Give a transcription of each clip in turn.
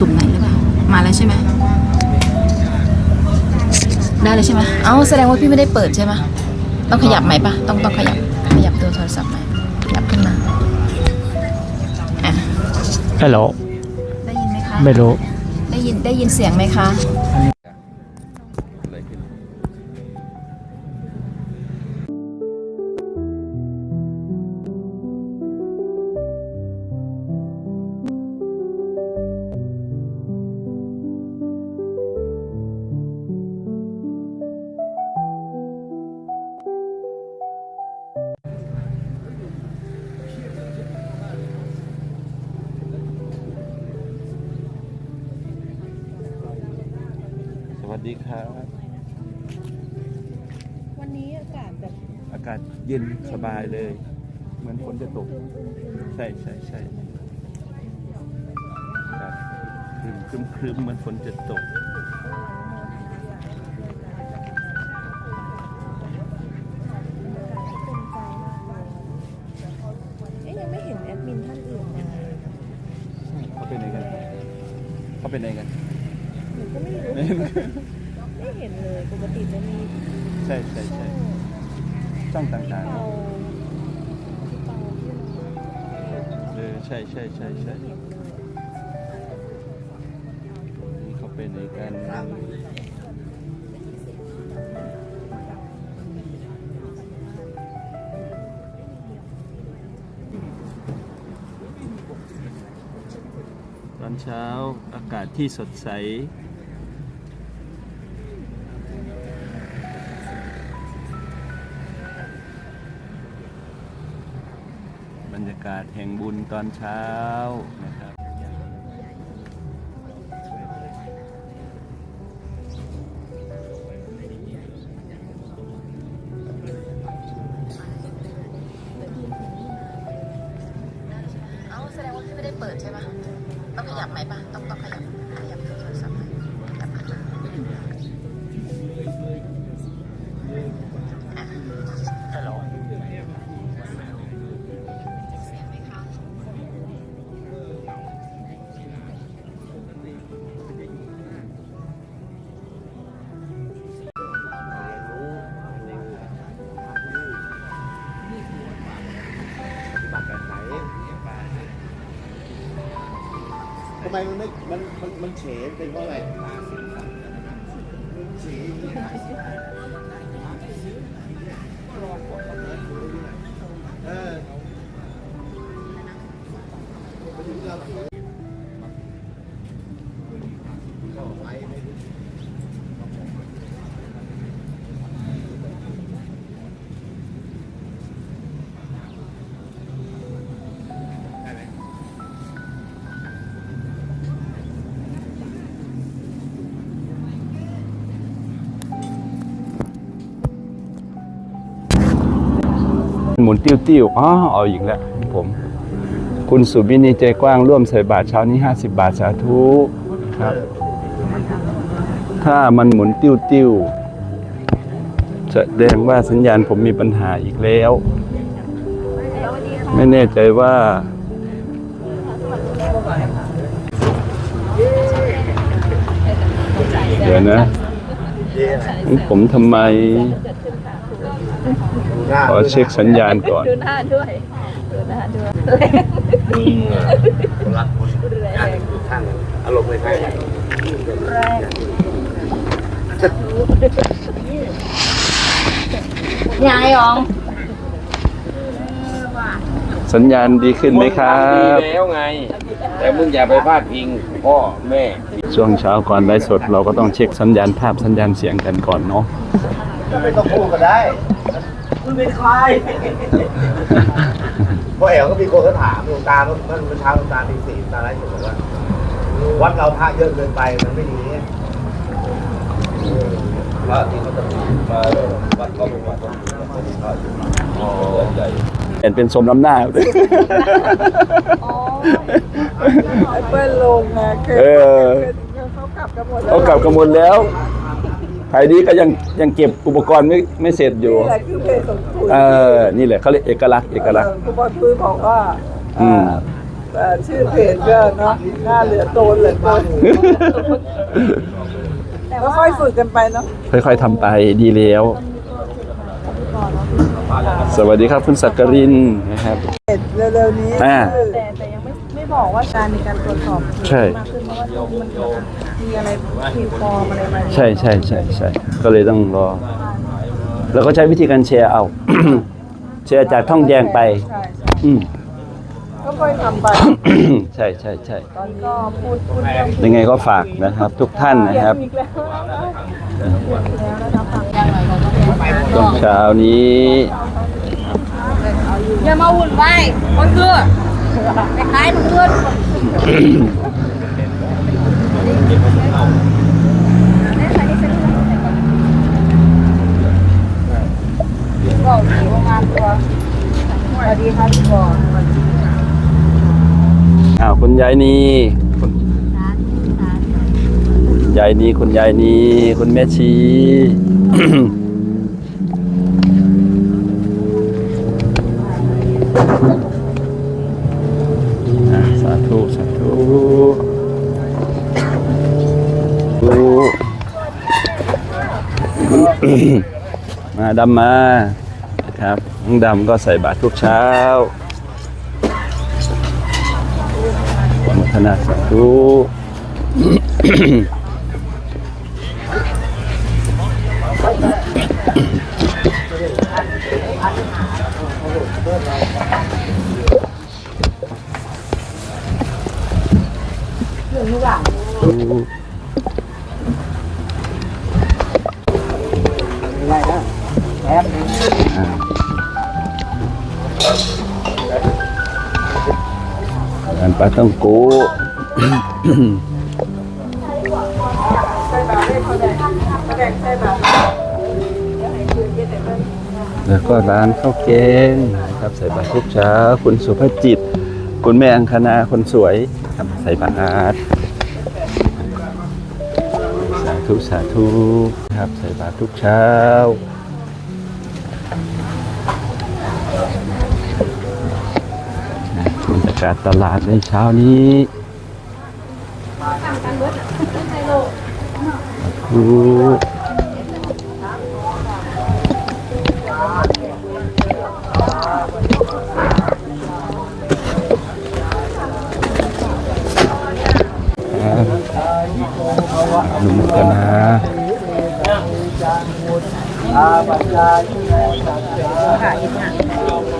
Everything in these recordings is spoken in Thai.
ตุ่มไหนหรือเปล่า มาแล้วใช่ไหม ได้เลยใช่ไหมเอ้าแสดงว่าพี่ไม่ได้เปิดใช่ไหมต้องขยับไหมปะต้องต้องขยับ ขยับตัวโทรศัพท์ไหมขยับขึ้นมาอะฮัลโหลได้ยินไหมคะ ไม่รู้ ได้ยินได้ยินเสียงไหมคะ สวัสดีครับ วันนี้อากาศแบบอากาศเย็นสบายเลย เหมือนฝนจะตก ใช่ใช่ใช่ครับครึมครึมครึมเหมือนฝนจะตก ไม่เห็นเลยปกติจะมีใช่ใช่ช่อใช่งช่องต่างเปาๆพี่เปาที่เออใช่ใช่ใช่ใช่เห็นเลยนี่เขาเป็นไงกันตอนเช้าอากาศที่สดใสาศแห่งบุญตอนเช้านะครับ ทำไมมันไม่มันมันมันเฉเป็นเพราะอะไร มุนติ้วติ้วๆอ๋อเอาอีกแล้วผม คุณสุบินีใจกว้างร่วมใส่บาทเช้านี้ 50 บาทสาธุครับ ถ้ามันหมุนติ้วติ้วแสดงว่าสัญญาณผมมีปัญหาอีกแล้ว ไม่แน่ใจว่าเดี๋ยวนะ ผมทำไม ขอเช็คสัญญาณก่อน ดูหน้าด้วยดูหน้าด้วยรักคนงานทุกท่านอารมณ์ไม่ใช่ยายอ๋องสัญญาณดีขึ้นไหมครับ ดีแล้วไง แต่มึงอย่าไปพลาดพิงพ่อแม่ ช่วงเช้าก่อนไลฟ์สดเราก็ต้องเช็คสัญญาณภาพสัญญาณเสียงกันก่อนเนาะก็ไม่ต้องพูดก็ได้ มันเป็นใครเพราะแอลก็มีคนเขาถามหลวงตาเมื่อเมื่อเช้าหลวงตาตีสี่หลวงตาไลฟ์สดบอกว่าวัดเราพระเยอะเกินไปมันไม่ดีพระที่เขาจะมาวัดเราเป็นวัดต้องมีพระอยู่ใหญ่เห็นเป็นสมน้ำหน้าไอ้เปิ้ลลงนะคือเออเขากลับกันหมดเขากลับกันหมดแล้ว ใครดีก็ยังยังเก็บอุปกรณ์ไม่ไม่เสร็จอยู่ นี่แหละคือเพลงสมคุณเออ นี่แหละเขาเรียกเอกลักษณ์เอกลักษณ์ คุณบอลพื้นบอกว่าอืมเแต่ชื่อเพจก็เนาะหน้าเหลือโตนเหลือโตนแล้วค่อยฝึกกันไปเนาะค่อยๆทำไปดีแล้ว สวัสดีครับคุณสักกรินนะครับ เพจเร็วๆนี้อ่า คือแต่แต่ยังไม่ไม่ บอกว่าการในการตรวจสอบใช่ มากขึ้นเพราะว่ามันมีอะไรผิดฟอร์มอะไรมาใช่ใช่ใช่ใช่ก็เลยต้องรอ แล้วก็ใช้วิธีการแชร์เอา แชร์จากท่องแยงไป ใช่ใช่อืม ก็ค่อยทำไป ใช่ใช่ใช่ตอนนี้ก็พูดพูดเรื่องยังไงก็ฝากนะครับ ทุกท่านนะครับอีกแล้วช่วงเช้านี้ อย่ามาวุ่นวายคนคือ ไปขายมันเพื่อนก็ดีมากตัวสวัสดีค่ะพี่บอลอ้าวคุณยายนีคุณยายนีคุณยายนีคุณแม่ชี ดำมานะครับน้องดำก็ใส่บาตรทุกเช้าอนุทนาสาธุอัน ปลาต้องโกแล้วก็ร้านข้าวแกงนะครับใส่บาตรทุกเช้า คุณสุภจิต คุณแม่อังคณาคนสวยครับใส่บาตรสาธุสาธุครับใส่บาตรทุกเช้า กาศตลาดในเช้านี้ดูหนุ่มกันนะขา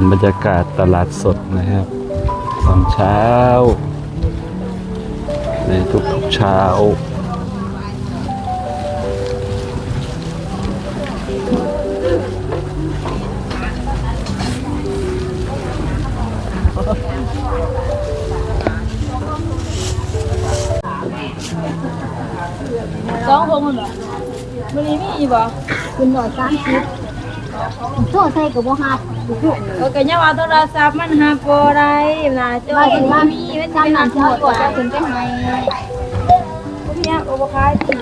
นบรรยากาศตลาดสดนะครับ ตอนเช้า ในทุกๆเช้าสองคนเหรอวันนี้มีอีบ่คุณหน่อยสามสิบโทษใส่กับบ่ฮับบุก โอเคเนี่ยว่าโทรศัพท์มันหาบ่ได้นะเจอว่าถึงว่ามีมันจำหนังเจ้าตัวจะถึงไปให้เนี่ยโอ้บ่ขายที่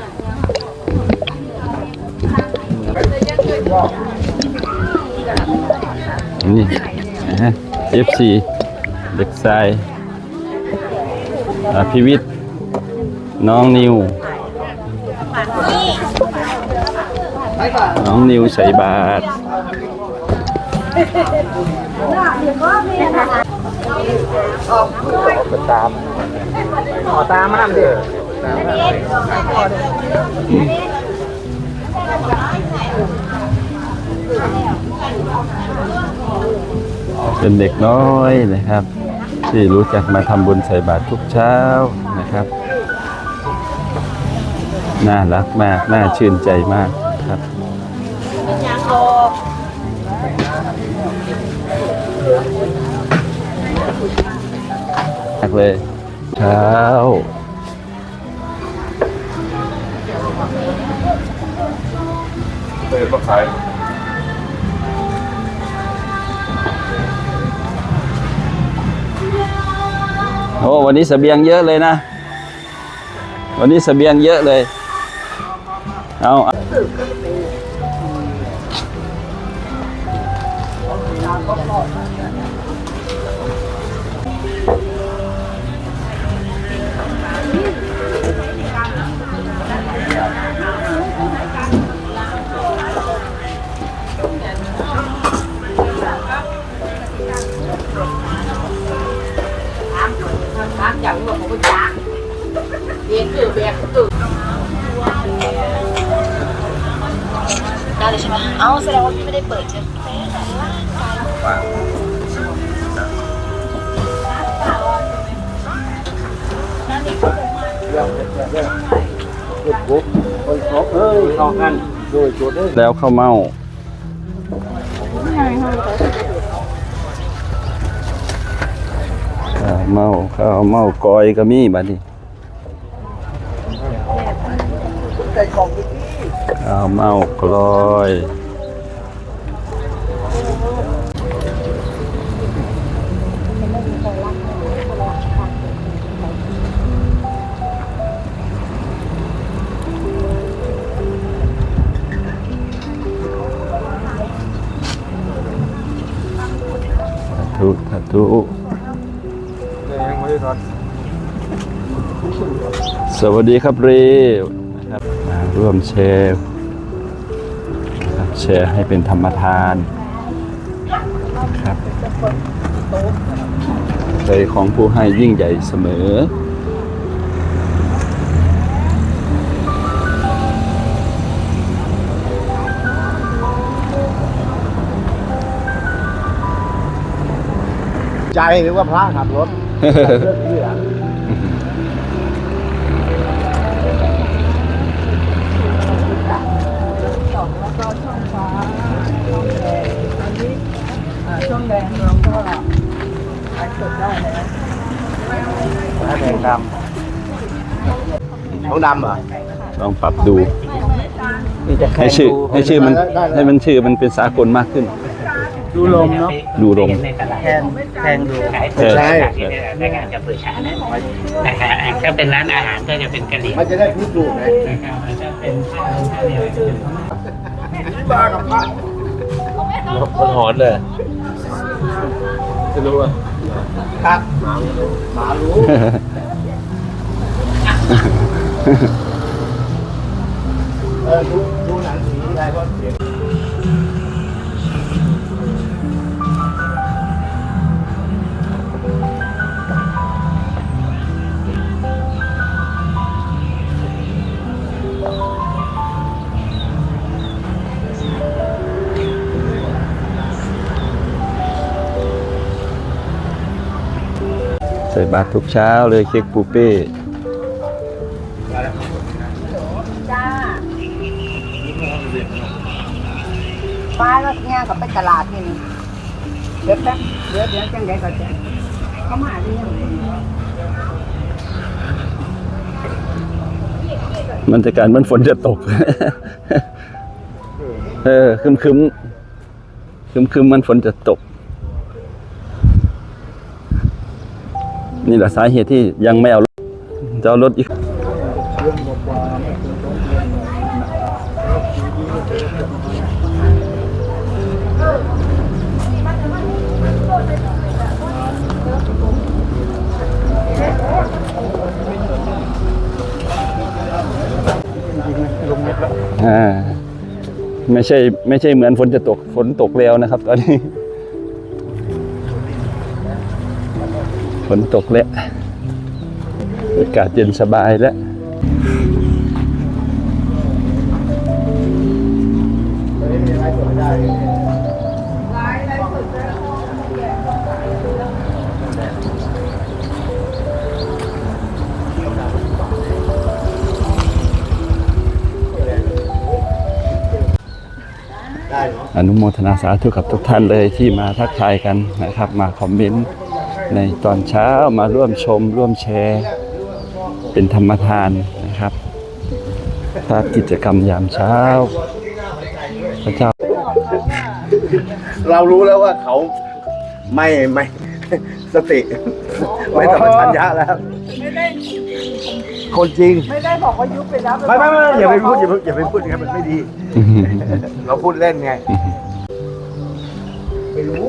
นี่ฮะ FC เด็กชายอภิวิทย์น้องนิว น้องนิวใส่บาท ตามขอตามนั่งดิเป็นเด็กน้อยนะครับ ที่รู้จักมาทำบุญใส่บาตรทุกเช้านะครับ น่ารักมาก น่าชื่นใจมากครับ มากเลยเช้าเปิดมาขายโอ้วันนี้เสบียงเยอะเลยนะ วันนี้เสบียงเยอะเลย เอา ได้เลยใช่ไหมเอาแสดงว่าพี่ไม่ได้เปิดใช่ไหมแล้วข้าวเมาข้าวเมาข้าวเมาก้อยก็มีบัดนี้ ข้าเมากลอยสาธุสาธุสวัสดีครับเรนะครับร่วมแชร์ แชร์ให้เป็นธรรมทานนะครับใจของผู้ให้ยิ่งใหญ่เสมอใจหรือว่าพระขับรถเรื่องนี้เหรอ ช่วงแดงเราก็ขายสดได้แล้วพระแดงดำท้องดำเหรอลองปรับดู ให้ชื่อให้ชื่อมันให้มันชื่อมันเป็นสากลมากขึ้น ดูลมเนาะดูลมแทนแทนดูเออใช่ในงานจะเปิดฉากนะครับถ้าเป็นร้านอาหารก็จะเป็นกะหรี่มันจะได้พิสูจน์ไงนะครับถ้าเป็นข้าวข้าวเหนียวจะเป็นบ้ากับพระมันหอนเลย จะรู้ว่าครับหมารู้เออดูดูหนังผีอะไรก็เสียง ส่บาตรทุกเช้าเลยเค้กปูเป้จ้าป้าแล้วเนี่ยก็ไปตลาดนี่นี่เดี๋ยวแป๊บเดี๋ยวเดี๋ยวจังไดก็จะเขามาเรียนมันจะการมันฝนจะตก เออคึมคึมคึมคึมๆมันฝนจะตก นี่แหละสาเหตุที่ยังไม่เอารถจะเอารถอีกอ่าไม่ใช่ไม่ใช่เหมือนฝนจะตกฝนตกแล้วนะครับ ตอนนี้ ฝนตกแล้วอากาศเย็นสบายแล้วได้เนาะอนุโมทนาสาธุกับทุกท่านเลยที่มาทักทายกันนะครับ มาคอมเมนต์ ในตอนเช้ามาร่วมชมร่วมแชร์ เป็นธรรมทานนะครับภาพกิจกรรมยามเช้า พระเจ้า เรารู้แล้วว่าเขาไม่ไม่สติ ไม่สัมปชัญญะแล้ว ไม่ได้คนจริง ไม่ได้บอกว่ายุบไปแล้วไม่ไม่ไม่อย่าไปพูดอย่าไปอย่าไปพูดอย่างนั้นมันไม่ดี เราพูดเล่นไง ไม่รู้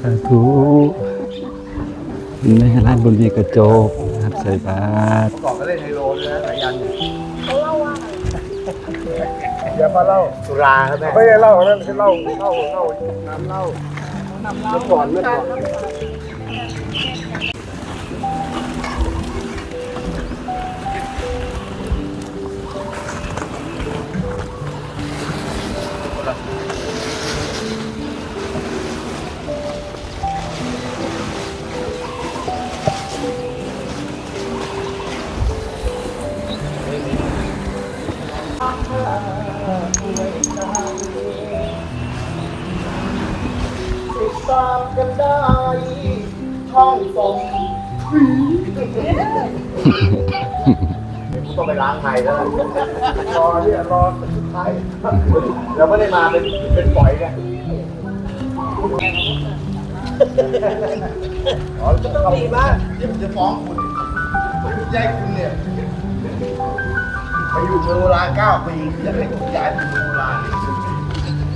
สาธุแม่ร้านบุญมีกระโจกนะครับใส่บาตรก่อนก็เล่นไฮโลด้วยนะสายันเนี่ยอย่ามาเล่าสุราครับแม่ไม่ได้เล่านั่นคือเล่าเล่าเล่าน้ำเล่าน้ำเล่าก่อนเมื่อก่อน ต้องไปล้างไทยแล้วรอเนี่ยรอสุดท้ายเราไม่ได้มาเป็นเป็นปล่อยไงอ๋อจะต้องดีมากเดี๋ยวผมจะฟ้องคุณผมจะให้คุณเนี่ย ไปอยู่เมืองโบราณเก้าปีอยากให้ผมย้ายไปเมืองโบราณ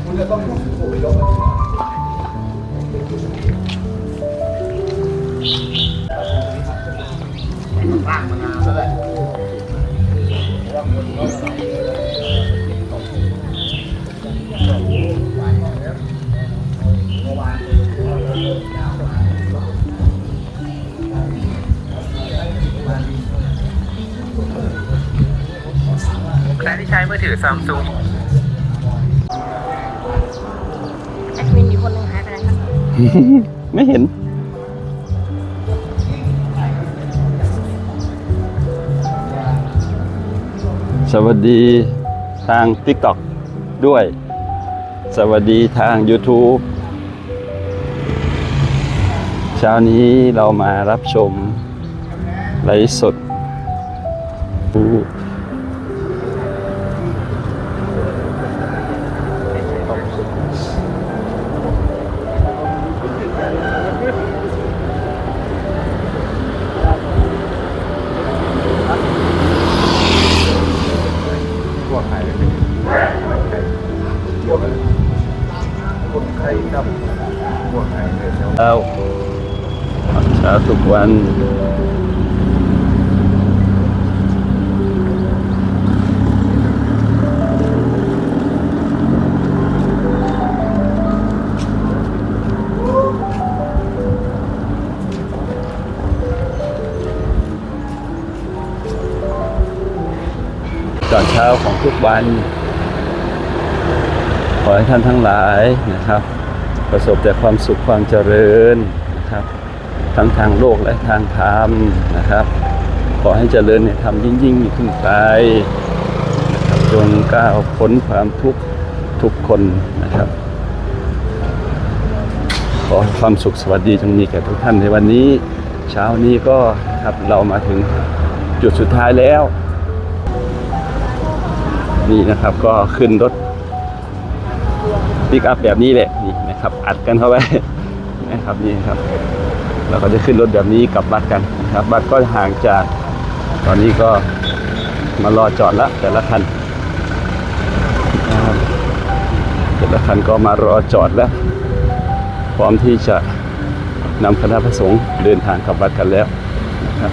คุณจะต้องพูดถึงผมไปยกสร้างมานา ถือซัมซุงแอดมินอยู่คนหนึ่งหายไปไหนคะไม่เห็น สวัสดีทาง TikTok ด้วย สวัสดีทาง YouTube เช้านี้เรามารับชมไลฟ์สด ตอนเช้าของทุกวัน ขอให้ท่านทั้งหลายนะครับ ประสบแต่ความสุขความเจริญนะครับ ทั้งทางโลกและทางธรรมนะครับ ขอให้เจริญในธรรมยิ่งยิ่งขึ้นไปนะครับจนก้าวพ้นความทุกข์ทุกคนนะครับ ขอความสุขสวัสดีจงมีแก่ทุกท่านในวันนี้ เช้านี้ก็ครับเรามาถึงจุดสุดท้ายแล้ว นี่นะครับก็ขึ้นรถปิกอัพแบบนี้แหละนี่นะครับ อัดกันเข้าไปนะครับนี่ครับ เราก็จะขึ้นรถแบบนี้กลับบัสกันนะครับบัสก็ห่างจาก ตอนนี้ก็มารอจอดละแต่ละคันนะครับแต่ละคันก็มารอจอดแล้ว พร้อมที่จะนำคณะพระสงฆ์เดินทางกลับบัสกันแล้วนะครับ